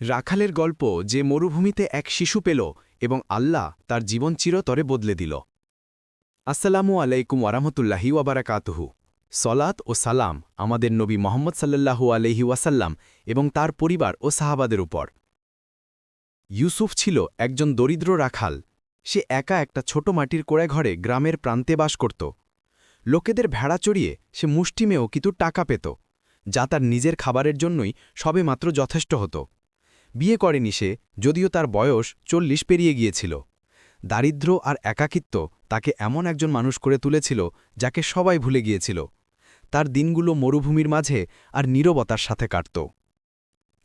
রাখালের গল্প যে মরুভূমিতে এক শিশু পেল এবং আল্লাহ তার জীবন চিরতরে বদলে দিল। আসসালামু আলাইকুম ওয়ারামতুল্লাহি ওয়াবারাকাতুহু। সলাত ও সালাম আমাদের নবী মোহাম্মদ সাল্লাল্লাহু আলহি ওয়াসাল্লাম এবং তার পরিবার ও সাহাবাদের উপর। ইউসুফ ছিল একজন দরিদ্র রাখাল। সে একা একটা ছোট মাটির কোড়ে ঘরে গ্রামের প্রান্তে বাস করত। লোকেদের ভেড়া চড়িয়ে সে মুষ্টিমেয় কিন্তু টাকা পেত, যা তার নিজের খাবারের জন্যই সবেমাত্র যথেষ্ট হতো। বিয়ে করেনি সে, যদিও তার বয়স চল্লিশ পেরিয়ে গিয়েছিল। দারিদ্র আর একাকিত্ব তাকে এমন একজন মানুষ করে তুলেছিল যাকে সবাই ভুলে গিয়েছিল। তার দিনগুলো মরুভূমির মাঝে আর নীরবতার সাথে কাটত।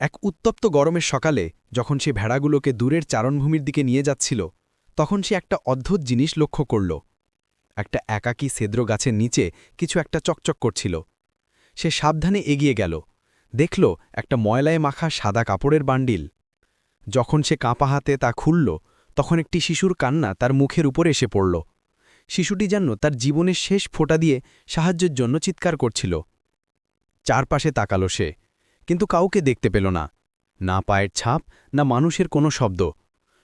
এক উত্তপ্ত গরমের সকালে যখন সে ভেড়াগুলোকে দূরের চারণভূমির দিকে নিয়ে যাচ্ছিল, তখন সে একটা অদ্ভুত জিনিস লক্ষ্য করল। একটা একাকী সেদ্র গাছের নিচে কিছু একটা চকচক করছিল। সে সাবধানে এগিয়ে গেল। দেখল একটা ময়লায় মাখা সাদা কাপড়ের বান্ডিল। যখন সে কাঁপা হাতে তা খুলল, তখন একটি শিশুর কান্না তার মুখের উপর এসে পড়ল। শিশুটি যেন তার জীবনের শেষ ফোঁটা দিয়ে সাহায্যের জন্য চিৎকার করছিল। চারপাশে তাকালো সে, কিন্তু কাউকে দেখতে পেল না। না পায়ের ছাপ, না মানুষের কোনো শব্দ।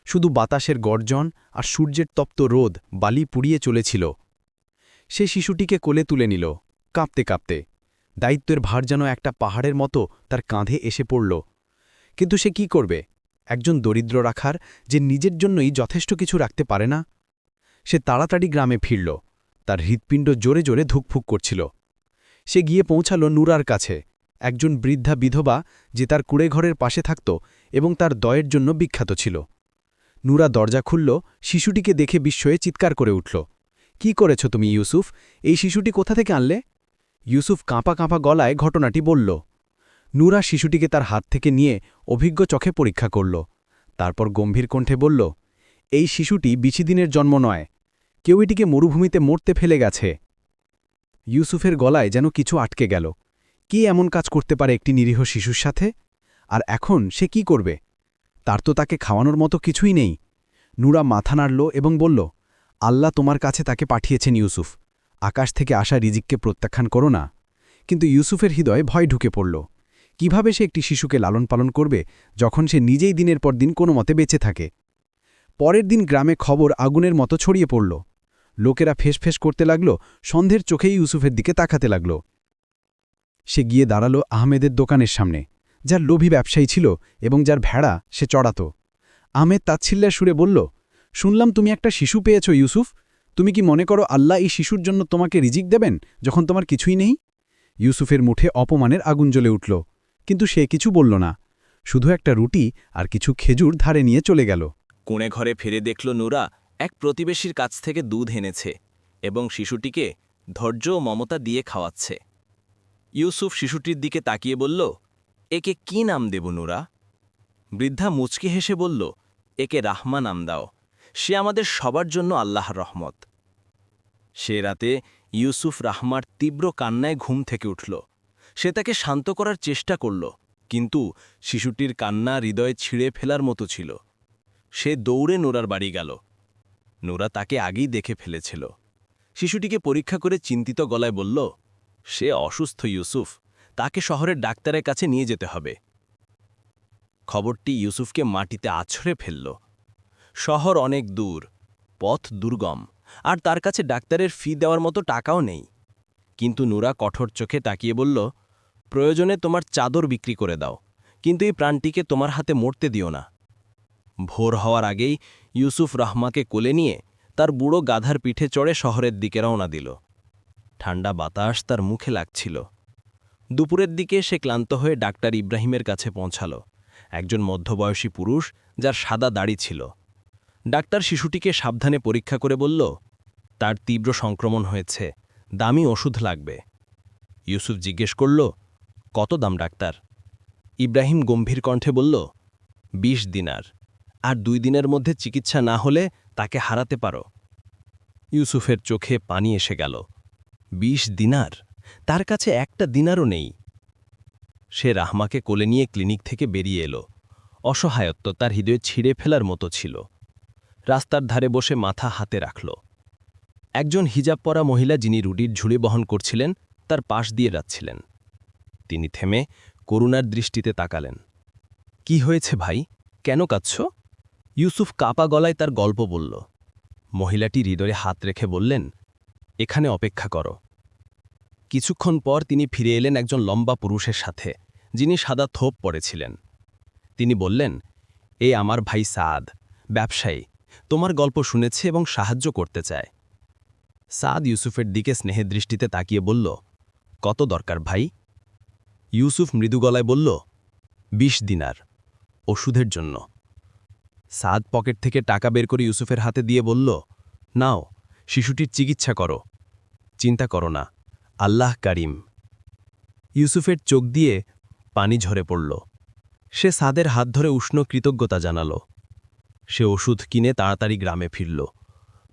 শুধু বাতাসের গর্জন আর সূর্যের তপ্ত রোদ বালি পুড়িয়ে চলেছিল। সে শিশুটিকে কোলে তুলে নিল, কাঁপতে কাঁপতে। দায়িত্বের ভার যেন একটা পাহাড়ের মতো তার কাঁধে এসে পড়ল। কিন্তু সে কি করবে? একজন দরিদ্র রাখার যে নিজের জন্যই যথেষ্ট কিছু রাখতে পারে না? সে তাড়াতাড়ি গ্রামে ফিরল। তার হৃৎপিণ্ড জোরে জোরে ধুকফুক করছিল। সে গিয়ে পৌঁছাল নুরার কাছে। একজন বৃদ্ধা বিধবা যে তার কুড়েঘরের পাশে থাকত এবং তার দয়ের জন্য বিখ্যাত ছিল। নুরা দরজা খুলল, শিশুটিকে দেখে বিস্ময়ে চিৎকার করে উঠল। কি করেছ তুমি, ইউসুফ? এই শিশুটি কোথা থেকে আনলে? ইউসুফ কাঁপা কাঁপা গলায় ঘটনাটি বলল। নুরা শিশুটিকে তার হাত থেকে নিয়ে অভিজ্ঞ চোখে পরীক্ষা করল। তারপর গম্ভীর কণ্ঠে বলল, এই শিশুটি বিছিদিনের জন্ম নয়। কেউ এটিকে মরুভূমিতে মরতে ফেলে গেছে ইউসুফের গলায় যেন কিছু আটকে গেল। কি এমন কাজ করতে পারে একটি নিরীহ শিশুর সাথে? আর এখন সে কি করবে? তার তো তাকে খাওয়ানোর মতো কিছুই নেই। নুরা মাথা নাড়ল এবং বলল, আল্লাহ তোমার কাছে তাকে পাঠিয়েছেন ইউসুফ। আকাশ থেকে আসা রিজিককে প্রত্যাখ্যান করো না। কিন্তু ইউসুফের হৃদয়ে ভয় ঢুকে পড়ল। কীভাবে সে একটি শিশুকে লালন পালন করবে যখন সে নিজেই দিনের পর দিন কোনো মতে বেঁচে থাকে? পরের দিন গ্রামে খবর আগুনের মতো ছড়িয়ে পড়ল। লোকেরা ফেসফেস করতে লাগল সন্ধের চোখেই ইউসুফের দিকে তাকাতে লাগল। সে গিয়ে দাঁড়াল আহমেদের দোকানের সামনে, যার লোভী ব্যবসায়ী ছিল এবং যার ভেড়া সে চড়াত। আহমেদ তাচ্ছিল্যার সুরে বলল, শুনলাম তুমি একটা শিশু পেয়েছ, ইউসুফ। তুমি কি মনে করো আল্লাহ এই শিশুর জন্য তোমাকে রিজিক দেবেন যখন তোমার কিছুই নেই? ইউসুফের মুঠে অপমানের আগুন জ্বলে উঠল, কিন্তু সে কিছু বলল না। শুধু একটা রুটি আর কিছু খেজুর ধারে নিয়ে চলে গেল। কোণে ঘরে ফিরে দেখল নুরা এক প্রতিবেশীর কাছ থেকে দুধ এনেছে এবং শিশুটিকে ধৈর্য ও মমতা দিয়ে খাওয়াচ্ছে। ইউসুফ শিশুটির দিকে তাকিয়ে বলল, একে কি নাম দেব নুরা? বৃদ্ধা মুচকি হেসে বলল, একে রাহমা নাম দাও। সে আমাদের সবার জন্য আল্লাহর রহমত। সে রাতে ইউসুফ রাহমার তীব্র কান্নায় ঘুম থেকে উঠল। সে তাকে শান্ত করার চেষ্টা করল, কিন্তু শিশুটির কান্না হৃদয়ে ছিঁড়ে ফেলার মতো ছিল। সে দৌড়ে নোরার বাড়ি গেল। নোরা তাকে আগেই দেখে ফেলেছিল। শিশুটিকে পরীক্ষা করে চিন্তিত গলায় বলল, সে অসুস্থ ইউসুফ, তাকে শহরের ডাক্তারের কাছে নিয়ে যেতে হবে। খবরটি ইউসুফকে মাটিতে আছড়ে ফেলল। শহর অনেক দূর, পথ দুর্গম, আর তার কাছে ডাক্তারের ফি দেওয়ার মতো টাকাও নেই। কিন্তু নুরা কঠোর চোখে তাকিয়ে বলল, প্রয়োজনে তোমার চাদর বিক্রি করে দাও, কিন্তু এই প্রাণটিকে তোমার হাতে মরতে দিও না। ভোর হওয়ার আগেই ইউসুফ রাহমাকে কোলে নিয়ে তার বুড়ো গাধার পিঠে চড়ে শহরের দিকে রওনা দিল। ঠান্ডা বাতাস তার মুখে লাগছিল। দুপুরের দিকে সে ক্লান্ত হয়ে ডাক্তার ইব্রাহিমের কাছে পৌঁছাল। একজন মধ্যবয়সী পুরুষ যার সাদা দাড়ি ছিল। ডাক্তার শিশুটিকে সাবধানে পরীক্ষা করে বলল, তার তীব্র সংক্রমণ হয়েছে, দামি ওষুধ লাগবে। ইউসুফ জিজ্ঞেস করল, কত দাম ডাক্তার? ইব্রাহিম গম্ভীর কণ্ঠে বলল ২০ দিনার, আর দুই দিনের মধ্যে চিকিৎসা না হলে তাকে হারাতে পারো। ইউসুফের চোখে পানি এসে গেল ২০ দিনার? তার কাছে একটা দিনারও নেই। সে রাহমাকে কোলে নিয়ে ক্লিনিক থেকে বেরিয়ে এলো, অসহায়ত্ব তার হৃদয়ে ছিঁড়ে ফেলার মতো ছিল। রাস্তার ধারে বসে মাথা হাতে রাখল। একজন হিজাব পরা মহিলা যিনি রুডির ঝুড়ি বহন করছিলেন, তার পাশ দিয়ে যাচ্ছিলেন। তিনি থেমে করুণার দৃষ্টিতে তাকালেন। কি হয়েছে ভাই? কেন কাঁদছ? ইউসুফ কাপা গলায় তার গল্প বলল। মহিলাটি হৃদয়ে হাত রেখে বললেন, এখানে অপেক্ষা করো। কিছুক্ষণ পর তিনি ফিরে এলেন একজন লম্বা পুরুষের সাথে, যিনি সাদা থোপ পড়েছিলেন তিনি বললেন, এ আমার ভাই সাদ, ব্যবসায়ী। তোমার গল্প শুনেছে এবং সাহায্য করতে চায়। সাদ ইউসুফের দিকে স্নেহের দৃষ্টিতে তাকিয়ে বলল, কত দরকার ভাই? ইউসুফ মৃদু গলায় বলল, বিশ দিনার ওষুধের জন্য। সাদ পকেট থেকে টাকা বের করে ইউসুফের হাতে দিয়ে বলল, নাও, শিশুটির চিকিৎসা করো। চিন্তা করো না, আল্লাহ কারিম। ইউসুফের চোখ দিয়ে পানি ঝরে পড়ল। সে সাদের হাত ধরে উষ্ণ কৃতজ্ঞতা জানাল। সে ওষুধ কিনে তাড়াতাড়ি গ্রামে ফিরল।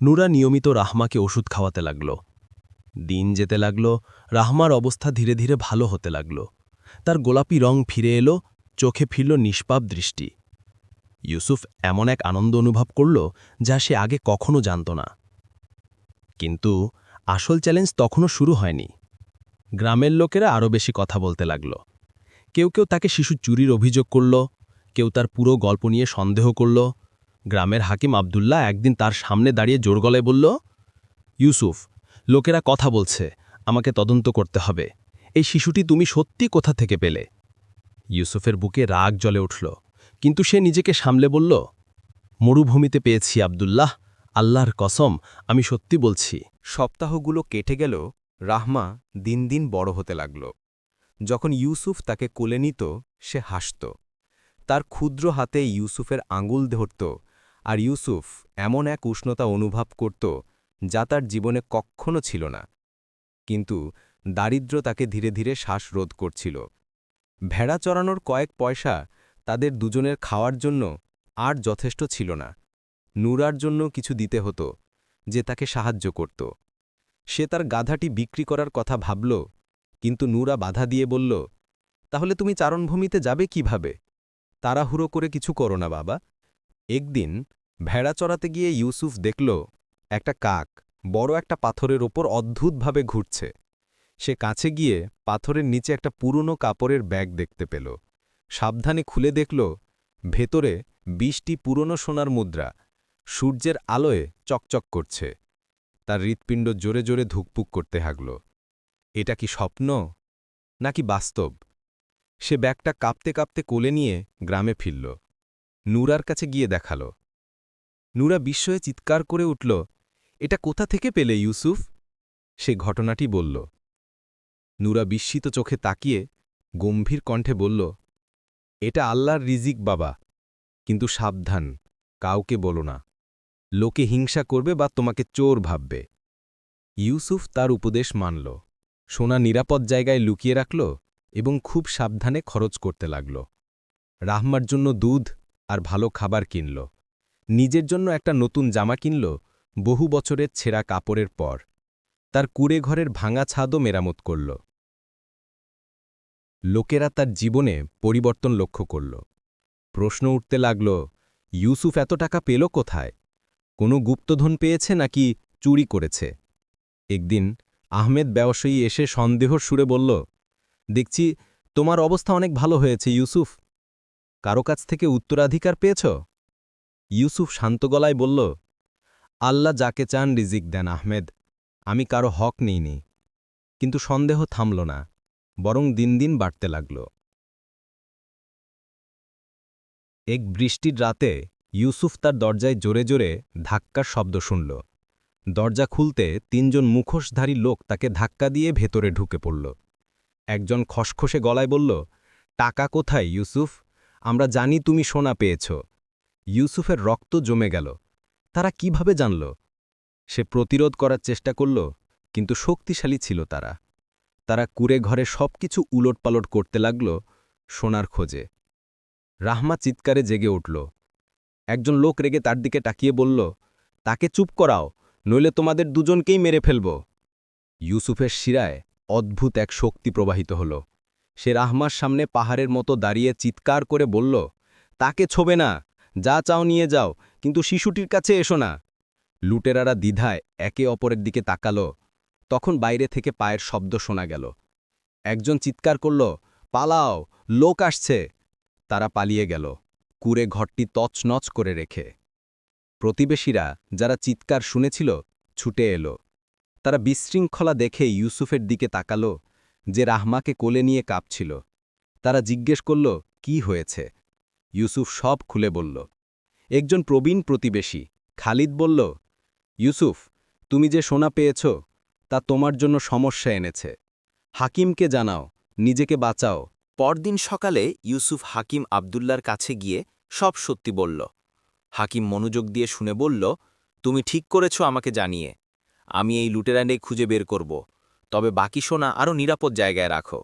নুরা নিয়মিত রাহমাকে ওষুধ খাওয়াতে লাগল। দিন যেতে লাগল, রাহমার অবস্থা ধীরে ধীরে ভালো হতে লাগল। তার গোলাপি রং ফিরে এলো, চোখে ফিরল নিষ্পাপ দৃষ্টি। ইউসুফ এমন এক আনন্দ অনুভব করল যা সে আগে কখনো জানত না। কিন্তু আসল চ্যালেঞ্জ তখনও শুরু হয়নি। গ্রামের লোকেরা আরও বেশি কথা বলতে লাগল। কেউ কেউ তাকে শিশু চুরির অভিযোগ করল, কেউ তার পুরো গল্প নিয়ে সন্দেহ করল গ্রামের হাকিম আবদুল্লাহ একদিন তার সামনে দাঁড়িয়ে জোর গলায় বলল, ইউসুফ, লোকেরা কথা বলছে, আমাকে তদন্ত করতে হবে। এই শিশুটি তুমি সত্যি কোথা থেকে পেলে? ইউসুফের বুকে রাগ জ্বলে উঠল, কিন্তু সে নিজেকে সামলে বলল, মরুভূমিতে পেয়েছি আবদুল্লাহ, আল্লাহর কসম, আমি সত্যি বলছি। সপ্তাহগুলো কেটে গেল, রাহমা দিন দিন বড় হতে লাগল। যখন ইউসুফ তাকে কোলে নিত, সে হাসত। তার ক্ষুদ্র হাতে ইউসুফের আঙুল ধরত আর ইউসুফ এমন এক উষ্ণতা অনুভব করত যা তার জীবনে কক্ষণও ছিল না। কিন্তু দারিদ্র তাকে ধীরে ধীরে শ্বাসরোধ করছিল। ভেড়া চড়ানোর কয়েক পয়সা তাদের দুজনের খাওয়ার জন্য আর যথেষ্ট ছিল না। নুরার জন্য কিছু দিতে হতো যে তাকে সাহায্য করত। সে তার গাধাটি বিক্রি করার কথা ভাবল, কিন্তু নুরা বাধা দিয়ে বলল, তাহলে তুমি চারণভূমিতে যাবে কীভাবে? তাড়াহুড়ো করে কিছু করো না বাবা। একদিন ভেড়া চড়াতে গিয়ে ইউসুফ দেখল, একটা কাক বড় একটা পাথরের ওপর অদ্ভুতভাবে ঘুরছে। সে কাছে গিয়ে পাথরের নিচে একটা পুরনো কাপড়ের ব্যাগ দেখতে পেল। সাবধানে খুলে দেখল, ভেতরে বিশটি পুরনো সোনার মুদ্রা, সূর্যের আলোয় চকচক করছে। তার হৃৎপিণ্ড জোরে জোরে ধুকপুক করতে হাগল। এটা কি স্বপ্ন, নাকি বাস্তব? সে ব্যাগটা কাঁপতে কাঁপতে কোলে নিয়ে গ্রামে ফিরল। নুরার কাছে গিয়ে দেখাল নুরা বিস্ময়ে চিৎকার করে উঠল, এটা কোথা থেকে পেলে, ইউসুফ? সে ঘটনাটি বলল। নুরা বিস্মিত চোখে তাকিয়ে গম্ভীর কণ্ঠে বলল, এটা আল্লাহর রিজিক, বাবা, কিন্তু সাবধান, কাউকে বলো না। লোকে হিংসা করবে বা তোমাকে চোর ভাববে ইউসুফ তার উপদেশ মানল, সোনা নিরাপদ জায়গায় লুকিয়ে রাখল এবং খুব সাবধানে খরচ করতে লাগল। রাহমার জন্য দুধ আর ভালো খাবার কিনল। নিজের জন্য একটা নতুন জামা কিনল বহু বছরের ছেঁড়া কাপড়ের পর। তার কুড়ে ঘরের ভাঙা ছাদও মেরামত করল। লোকেরা তার জীবনে পরিবর্তন লক্ষ্য করল। প্রশ্ন উঠতে লাগল, ইউসুফ এত টাকা পেল কোথায়? কোনো গুপ্তধন পেয়েছে নাকি চুরি করেছে? একদিন আহমেদ ব্যবসায়ী এসে সন্দেহ সুরে বলল, দেখছি তোমার অবস্থা অনেক ভালো হয়েছে, ইউসুফ। কারও কাছ থেকে উত্তরাধিকার পেয়েছ? ইউসুফ শান্ত গলায় বলল, আল্লাহ যাকে চান রিজিক দেন, আহমেদ। আমি কারও হক নিইনি। কিন্তু সন্দেহ থামল না, বরং দিন দিন বাড়তে লাগল। এক বৃষ্টির রাতে ইউসুফ তার দরজায় জোরে জোরে ধাক্কার শব্দ শুনল। দরজা খুলতে তিনজন মুখোশধারী লোক তাকে ধাক্কা দিয়ে ভেতরে ঢুকে পড়ল। একজন খসখসে গলায় বলল, টাকা কোথায় ইউসুফ? আমরা জানি তুমি সোনা পেয়েছ। ইউসুফের রক্ত জমে গেল। তারা কীভাবে জানল? সে প্রতিরোধ করার চেষ্টা করল, কিন্তু শক্তিশালী ছিল তারা। তারা কুড়ে ঘরে সব কিছু উলটপালট করতে লাগল সোনার খোঁজে। রাহমা চিৎকারে জেগে উঠল। একজন লোক রেগে তার দিকে তাকিয়ে বলল, তাকে চুপ করাও, নইলে তোমাদের দুজনকেই মেরে ফেলব। ইউসুফের শিরায় অদ্ভুত এক শক্তি প্রবাহিত হল। সে রাহমার সামনে পাহাড়ের মতো দাঁড়িয়ে চিৎকার করে বলল, তাকে ছোবে না যা চাও নিয়ে যাও, কিন্তু শিশুটির কাছে এসো না। লুটেরারা দ্বিধায় একে অপরের দিকে তাকালো। তখন বাইরে থেকে পায়ের শব্দ শোনা গেল। একজন চিৎকার করল, পালাও, লোক আসছে। তারা পালিয়ে গেল কুরে ঘরটি তছনছ করে রেখে। প্রতিবেশীরা যারা চিৎকার শুনেছিল, ছুটে এলো। তারা বিশৃঙ্খলা দেখে ইউসুফের দিকে তাকালো, যে রাহমাকে কোলে নিয়ে কাঁপছিল। তারা জিজ্ঞেস করল, কি হয়েছে? ইউসুফ সব খুলে বলল, একজন প্রবীণ প্রতিবেশী। খালিদ বলল, ইউসুফ, তুমি যে সোনা পেয়েছ, তা তোমার জন্য সমস্যা এনেছে। হাকিমকে জানাও, নিজেকে বাঁচাও। পরদিন সকালে ইউসুফ হাকিম আবদুল্লার কাছে গিয়ে সব সত্যি বলল। হাকিম মনোযোগ দিয়ে শুনে বলল, তুমি ঠিক করেছ আমাকে জানিয়ে। আমি এই লুটেরান্ডে খুঁজে বের করব। তবে বাকি সোনা আরও নিরাপদ জায়গায় রাখো।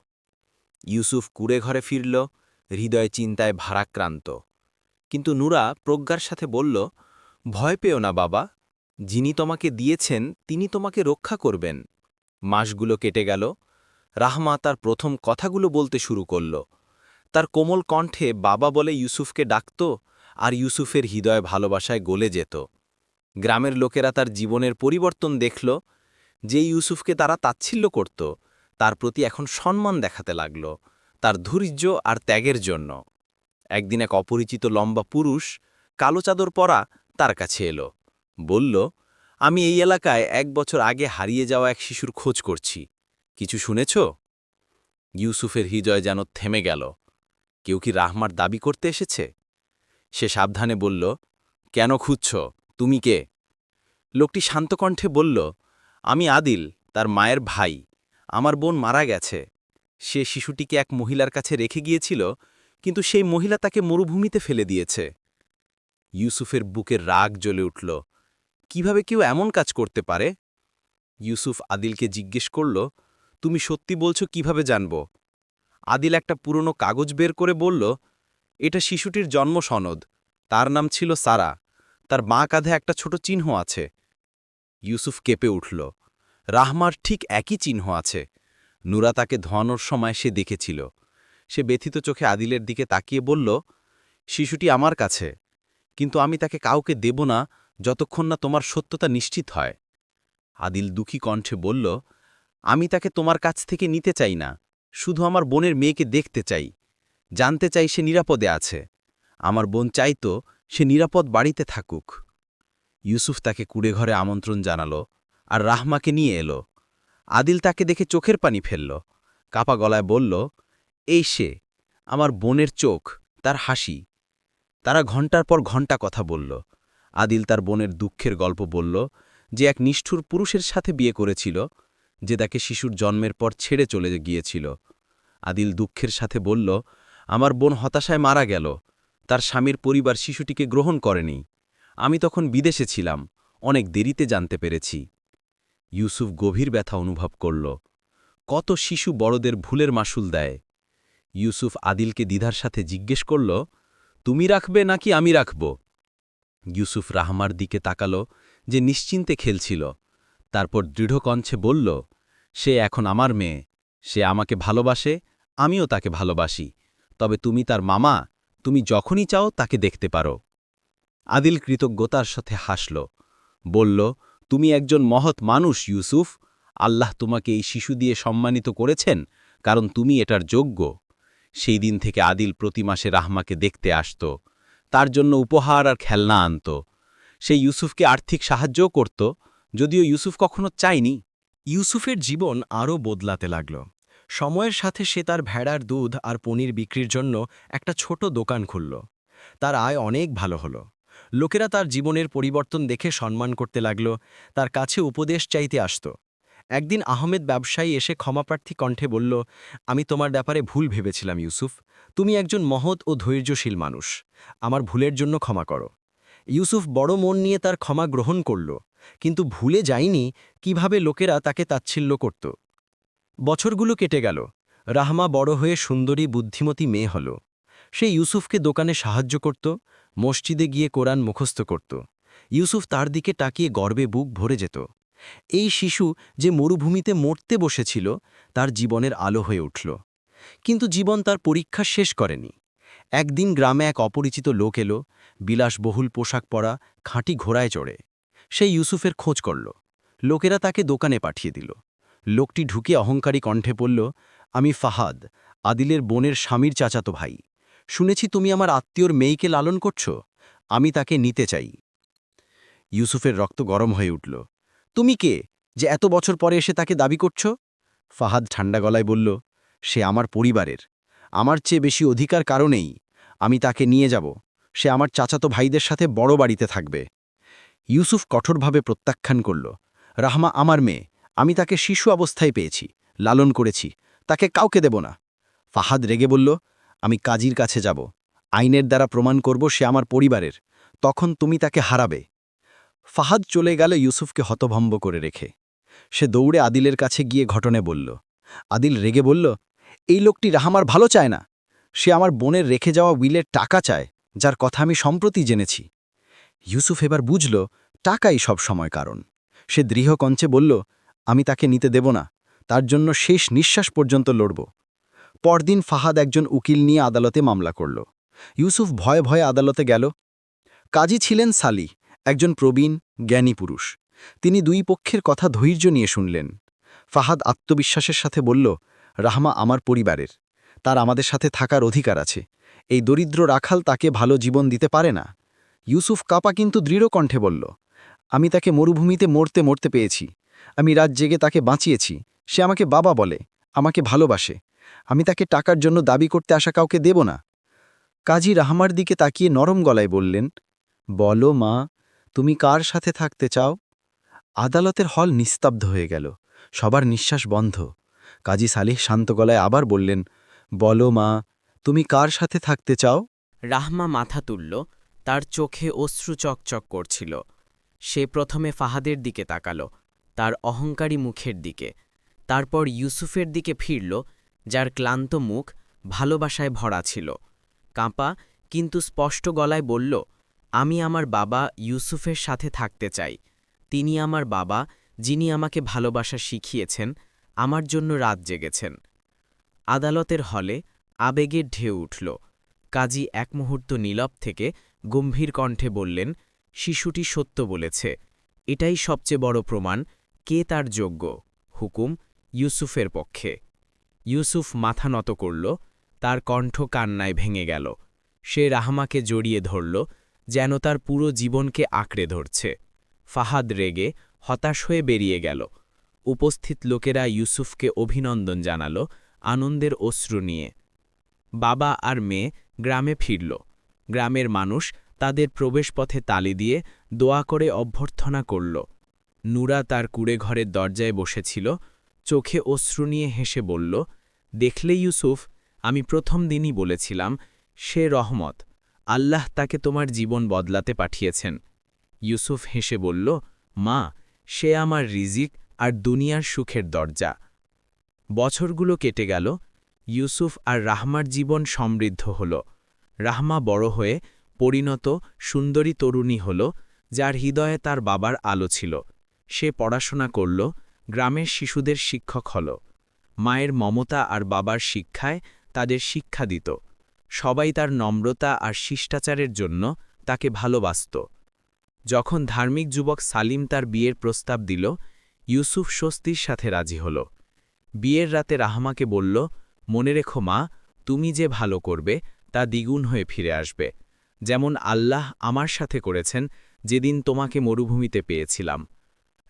ইউসুফ কুড়ে ঘরে ফিরল। হৃদয় চিন্তায় ভারাক্রান্ত। কিন্তু নুরা প্রজ্ঞার সাথে বলল, ভয় পেও না বাবা, যিনি তোমাকে দিয়েছেন, তিনি তোমাকে রক্ষা করবেন। মাসগুলো কেটে গেল। রাহমা তার প্রথম কথাগুলো বলতে শুরু করল। তার কোমল কণ্ঠে বাবা বলে ইউসুফকে ডাকত আর ইউসুফের হৃদয় ভালোবাসায় গলে যেত। গ্রামের লোকেরা তার জীবনের পরিবর্তন দেখল, যে ইউসুফকে তারা তাচ্ছিল্য করত, তার প্রতি এখন সম্মান দেখাতে লাগল। তার ধৈর্য আর ত্যাগের জন্য। একদিন এক অপরিচিত লম্বা পুরুষ কালো চাদর পরা তার কাছে এলো। বলল, আমি এই এলাকায় এক বছর আগে হারিয়ে যাওয়া এক শিশুর খোঁজ করছি। কিছু শুনেছ? ইউসুফের হৃদয় যেন থেমে গেল। কেউ কি রাহমার দাবি করতে এসেছে? সে সাবধানে বলল, কেন খুঁজছ? তুমি কে? লোকটি শান্তকণ্ঠে বলল, আমি আদিল, তার মায়ের ভাই। আমার বোন মারা গেছে। সে শিশুটিকে এক মহিলার কাছে রেখে গিয়েছিল, কিন্তু সেই মহিলা তাকে মরুভূমিতে ফেলে দিয়েছে। ইউসুফের বুকের রাগ জ্বলে উঠল। কীভাবে কেউ এমন কাজ করতে পারে? ইউসুফ আদিলকে জিজ্ঞেস করল, তুমি সত্যি বলছো, কীভাবে জানব? আদিল একটা পুরনো কাগজ বের করে বলল, এটা শিশুটির জন্ম সনদ। তার নাম ছিল সারা। তার মা কাঁধে একটা ছোট চিহ্ন আছে। ইউসুফ কেঁপে উঠল। রাহমার ঠিক একই চিহ্ন আছে। নুরা তাকে ধোয়ানোর সময় সে দেখেছিল। সে ব্যথিত চোখে আদিলের দিকে তাকিয়ে বলল, শিশুটি আমার কাছে, কিন্তু আমি তাকে কাউকে দেব না যতক্ষণ না তোমার সত্যতা নিশ্চিত হয়। আদিল দুঃখী কণ্ঠে বলল, আমি তাকে তোমার কাছ থেকে নিতে চাই না, শুধু আমার বোনের মেয়েকে দেখতে চাই। জানতে চাই সে নিরাপদে আছে। আমার বোন চাইতো সে নিরাপদ বাড়িতে থাকুক। ইউসুফ তাকে কুড়ে ঘরে আমন্ত্রণ জানালো আর রাহমাকে নিয়ে এলো। আদিল তাকে দেখে চোখের পানি ফেলল। কাপা গলায় বলল, এই সে, আমার বোনের চোখ, তার হাসি। তারা ঘণ্টার পর ঘণ্টা কথা বলল। আদিল তার বোনের দুঃখের গল্প বলল, যে এক নিষ্ঠুর পুরুষের সাথে বিয়ে করেছিল, যে তাকে শিশুর জন্মের পর ছেড়ে চলে গিয়েছিল। আদিল দুঃখের সাথে বলল, আমার বোন হতাশায় মারা গেল। তার স্বামীর পরিবার শিশুটিকে গ্রহণ করেনি। আমি তখন বিদেশে ছিলাম। অনেক দেরিতে জানতে পেরেছি। ইউসুফ গভীর ব্যথা অনুভব করল। কত শিশু বড়দের ভুলের মাসুল দেয়। ইউসুফ আদিলকে দ্বিধার সাথে জিজ্ঞেস করল, তুমি রাখবে নাকি আমি রাখব? ইউসুফ রাহমার দিকে তাকালো, যে নিশ্চিন্তে খেলছিল। তারপর দৃঢ় কণ্ঠে বলল, সে এখন আমার মেয়ে। সে আমাকে ভালোবাসে, আমিও তাকে ভালোবাসি। তবে তুমি তার মামা, তুমি যখনই চাও তাকে দেখতে পারো। আদিল কৃতজ্ঞতার সাথে হাসল, বলল তুমি একজন মহৎ মানুষ, ইউসুফ। আল্লাহ তোমাকে এই শিশু দিয়ে সম্মানিত করেছেন, কারণ তুমি এটার যোগ্য। সেই দিন থেকে আদিল প্রতি মাসে রাহমাকে দেখতে আসত। তার জন্য উপহার আর খেলনা আনত। সে ইউসুফকে আর্থিক সাহায্যও করত, যদিও ইউসুফ কখনো চায়নি। ইউসুফের জীবন আরও বদলাতে লাগল। সময়ের সাথে সে তার ভেড়ার দুধ আর পনির বিক্রির জন্য একটা ছোট দোকান খুলল। তার আয় অনেক ভালো হলো। লোকেরা তার জীবনের পরিবর্তন দেখে সম্মান করতে লাগল, তার কাছে উপদেশ চাইতে আসত। একদিন আহমেদ ব্যবসায়ী এসে ক্ষমাপ্রার্থী কণ্ঠে বলল, আমি তোমার ব্যাপারে ভুল ভেবেছিলাম, ইউসুফ। তুমি একজন মহৎ ও ধৈর্যশীল মানুষ। আমার ভুলের জন্য ক্ষমা করো। ইউসুফ বড় মন নিয়ে তার ক্ষমা গ্রহণ করল, কিন্তু ভুলে যায়নি কীভাবে লোকেরা তাকে তাচ্ছিল্য করত। বছরগুলো কেটে গেল। রাহমা বড় হয়ে সুন্দরী বুদ্ধিমতী মেয়ে হল। সে ইউসুফকে দোকানে সাহায্য করত মসজিদে গিয়ে কোরআন মুখস্থ করত। ইউসুফ তার দিকে তাকিয়ে গর্বে বুক ভরে যেত। এই শিশু যে মরুভূমিতে মরতে বসেছিল, তার জীবনের আলো হয়ে উঠল। কিন্তু জীবন তার পরীক্ষা শেষ করেনি। একদিন গ্রামে এক অপরিচিত লোক এলো, বিলাসবহুল পোশাক পরা, খাঁটি ঘোড়ায় চড়ে। সে ইউসুফের খোঁজ করল। লোকেরা তাকে দোকানে পাঠিয়ে দিল। লোকটি ঢুকে অহংকারী কণ্ঠে পড়ল আমি ফাহাদ, আদিলের বোনের স্বামীর চাচাতো ভাই। শুনেছি তুমি আমার আত্মীয়র মেয়েকে লালন করছ। আমি তাকে নিতে চাই। ইউসুফের রক্ত গরম হয়ে উঠল। তুমি কে যে এত বছর পরে এসে তাকে দাবি করছ? ফাহাদ ঠান্ডা গলায় বলল, সে আমার পরিবারের। আমার চেয়ে বেশি অধিকার কারণেই আমি তাকে নিয়ে যাব। সে আমার চাচাতো ভাইদের সাথে বড় বাড়িতে থাকবে। ইউসুফ কঠোরভাবে প্রত্যাখ্যান করল, রাহমা আমার মেয়ে, আমি তাকে শিশু অবস্থায় পেয়েছি, লালন করেছি, তাকে কাউকে দেব না। ফাহাদ রেগে বলল আমি কাজীর কাছে যাব। আইনের দ্বারা প্রমাণ করব সে আমার পরিবারের। তখন তুমি তাকে হারাবে। ফাহাদ চলে গেল ইউসুফকে হতভম্ব করে রেখে। সে দৌড়ে আদিলের কাছে গিয়ে ঘটনে বলল। আদিল রেগে বলল, এই লোকটি রাহামার ভালো চায় না। সে আমার বোনের রেখে যাওয়া উইলের টাকা চায়, যার কথা আমি সম্প্রতি জেনেছি ইউসুফ এবার বুঝল, টাকাই সব সময় কারণ। সে দৃঢ়কঞ্চে বলল, আমি তাকে নিতে দেব না। তার জন্য শেষ নিঃশ্বাস পর্যন্ত লড়ব। পরদিন ফাহাদ একজন উকিল নিয়ে আদালতে মামলা করল। ইউসুফ ভয়ে ভয়ে আদালতে গেল। কাজী ছিলেন সালি, একজন প্রবীণ, জ্ঞানী পুরুষ। তিনি দুই পক্ষের কথা ধৈর্য নিয়ে শুনলেন। ফাহাদ আত্মবিশ্বাসের সাথে বলল, রাহমা আমার পরিবারের। তার আমাদের সাথে থাকার অধিকার আছে। এই দরিদ্র রাখাল তাকে ভালো জীবন দিতে পারে না। ইউসুফ কাপা কিন্তু দৃঢ় কণ্ঠে বলল, আমি তাকে মরুভূমিতে মরতে মরতে পেয়েছি। আমি রাত জেগে তাকে বাঁচিয়েছি। সে আমাকে বাবা বলে, আমাকে ভালোবাসে। আমি তাকে টাকার জন্য দাবি করতে আসা কাউকে দেব না। কাজী রাহমার দিকে তাকিয়ে নরম গলায় বললেন, বলো মা, তুমি কার সাথে থাকতে চাও? আদালতের হল নিস্তব্ধ হয়ে গেল। সবার নিঃশ্বাস বন্ধ। কাজী সালিহ শান্ত গলায় আবার বললেন, বলো মা, তুমি কার সাথে থাকতে চাও? রাহমা মাথা তুলল, তার চোখে অশ্রু চকচক করছিল। সে প্রথমে ফাহাদের দিকে তাকাল, তার অহংকারী মুখের দিকে। তারপর ইউসুফের দিকে ফিরল যার ক্লান্ত মুখ ভালোবাসায় ভরা ছিল। কাঁপা কিন্তু স্পষ্ট গলায় বলল, আমি আমার বাবা ইউসুফের সাথে থাকতে চাই। তিনি আমার বাবা, যিনি আমাকে ভালোবাসা শিখিয়েছেন, আমার জন্য রাত জেগেছেন। আদালতের হলে আবেগের ঢেউ উঠল। কাজী এক মুহূর্ত নীলব থেকে গম্ভীর কণ্ঠে বললেন, শিশুটি সত্য বলেছে। এটাই সবচেয়ে বড় প্রমাণ কে তার যোগ্য। হুকুম ইউসুফের পক্ষে। ইউসুফ মাথা নত করল, তার কণ্ঠ কান্নায় ভেঙে গেল। সে রাহমাকে জড়িয়ে ধরল, যেন তার পুরো জীবনকে আঁকড়ে ধরছে। ফাহাদ রেগে হতাশ হয়ে বেরিয়ে গেল। উপস্থিত লোকেরা ইউসুফকে অভিনন্দন জানাল, আনন্দের অশ্রু নিয়ে। বাবা আর মেয়ে গ্রামে ফিরল। গ্রামের মানুষ তাদের প্রবেশপথে তালি দিয়ে দোয়া করে অভ্যর্থনা করল। নুরা তার কুড়ে ঘরের দরজায় বসেছিল চোখে অশ্রু নিয়ে হেসে বলল, দেখলে ইউসুফ, আমি প্রথম দিনই বলেছিলাম, সে রহমত, আল্লাহ তাকে তোমার জীবন বদলাতে পাঠিয়েছেন। ইউসুফ হেসে বলল, মা, সে আমার রিজিক আর দুনিয়ার সুখের দরজা। বছরগুলো কেটে গেল, ইউসুফ আর রাহমার জীবন সমৃদ্ধ হল। রাহমা বড় হয়ে পরিণত, সুন্দরী তরুণী হল, যার হৃদয়ে তার বাবার আলো ছিল। সে পড়াশোনা করল গ্রামের শিশুদের শিক্ষক হল। মায়ের মমতা আর বাবার শিক্ষায় তাদের শিক্ষা দিত। সবাই তার নম্রতা আর শিষ্টাচারের জন্য তাকে ভালোবাসত। যখন ধার্মিক যুবক সালিম তার বিয়ের প্রস্তাব দিল, ইউসুফ স্বস্তির সাথে রাজি হল। বিয়ের রাতে রাহমাকে বলল, মনে রেখো মা, তুমি যে ভালো করবে, তা দ্বিগুণ হয়ে ফিরে আসবে। যেমন আল্লাহ আমার সাথে করেছেন, যেদিন তোমাকে মরুভূমিতে পেয়েছিলাম।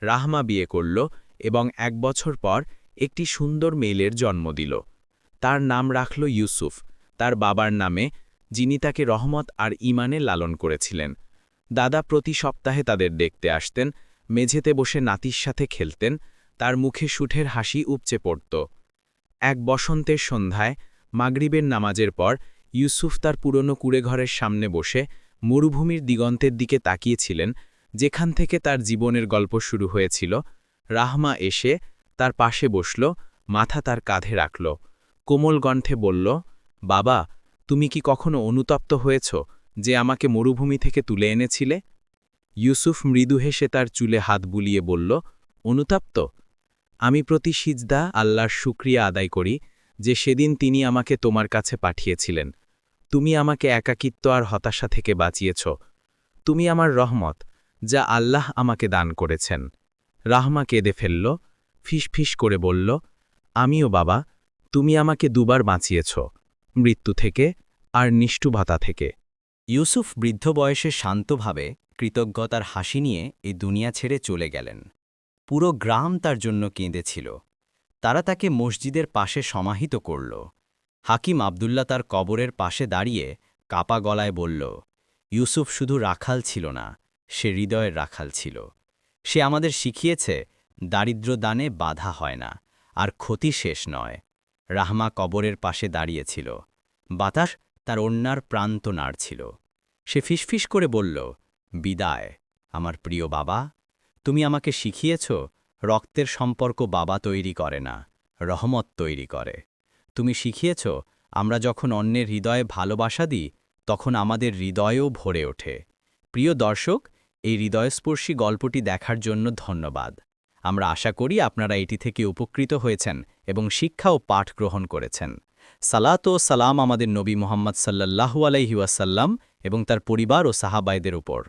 রাহমা বিয়ে করল এবং এক বছর পর একটি সুন্দর মেয়েলের জন্ম দিল। তার নাম রাখল ইউসুফ। তার বাবার নামে, যিনি তাকে রহমত আর ইমানে লালন করেছিলেন। দাদা প্রতি সপ্তাহে তাদের দেখতে আসতেন, মেঝেতে বসে নাতির সাথে খেলতেন, তার মুখে সুঠের হাসি উপচে পড়ত। এক বসন্তের সন্ধ্যায়, মাগরিবের নামাজের পর, ইউসুফ তার পুরনো কুড়েঘরের সামনে বসে মরুভূমির দিগন্তের দিকে তাকিয়েছিলেন, যেখান থেকে তার জীবনের গল্প শুরু হয়েছিল রাহমা এসে তার পাশে বসল, মাথা তার কাঁধে রাখল। কোমল কণ্ঠে বলল, বাবা, তুমি কি কখনো অনুতপ্ত হয়েছ যে আমাকে মরুভূমি থেকে তুলে এনেছিলে? ইউসুফ মৃদু হেসে তার চুলে হাত বুলিয়ে বলল, অনুতপ্ত? আমি প্রতি সিজদা আল্লাহর শুক্রিয়া আদায় করি যে সেদিন তিনি আমাকে তোমার কাছে পাঠিয়েছিলেন। তুমি আমাকে একাকিত্ব আর হতাশা থেকে বাঁচিয়েছ। তুমি আমার রহমত, যা আল্লাহ আমাকে দান করেছেন। রাহমা কেঁদে ফেলল ফিসফিস করে বলল, আমিও বাবা, তুমি আমাকে দুবার বাঁচিয়েছ, মৃত্যু থেকে আর নিষ্ঠুভাতা থেকে ইউসুফ বৃদ্ধ বয়সে শান্তভাবে কৃতজ্ঞতার হাসি নিয়ে এই দুনিয়া ছেড়ে চলে গেলেন। পুরো গ্রাম তার জন্য কেঁদেছিল। তারা তাকে মসজিদের পাশে সমাহিত করল। হাকিম আবদুল্লা তার কবরের পাশে দাঁড়িয়ে কাপা গলায় বলল, ইউসুফ শুধু রাখাল ছিল না, সে হৃদয়ের রাখাল ছিল। সে আমাদের শিখিয়েছে দারিদ্র দানে বাধা হয় না, আর ক্ষতি শেষ নয়। রাহমা কবরের পাশে দাঁড়িয়েছিল। বাতাস তার অন্যার প্রান্ত নাড়ছিল। সে ফিসফিস করে বলল, বিদায়, আমার প্রিয় বাবা, তুমি আমাকে শিখিয়েছ, রক্তের সম্পর্ক বাবা তৈরি করে না, রহমত তৈরি করে। তুমি শিখিয়েছ, আমরা যখন অন্যের হৃদয়ে ভালোবাসা দিই, তখন আমাদের হৃদয়ও ভরে ওঠে। প্রিয় দর্শক এই হৃদয়স্পর্শী গল্পটি দেখার জন্য ধন্যবাদ। আমরা আশা করি আপনারা এটি থেকে উপকৃত হয়েছেন এবং শিক্ষা ও পাঠ গ্রহণ করেছেন। সালাত ও সালাম আমাদের নবী মোহাম্মদ সাল্লাহু আলাইহি ওয়াসাল্লাম এবং তার পরিবার ও সাহাবাইদের উপর।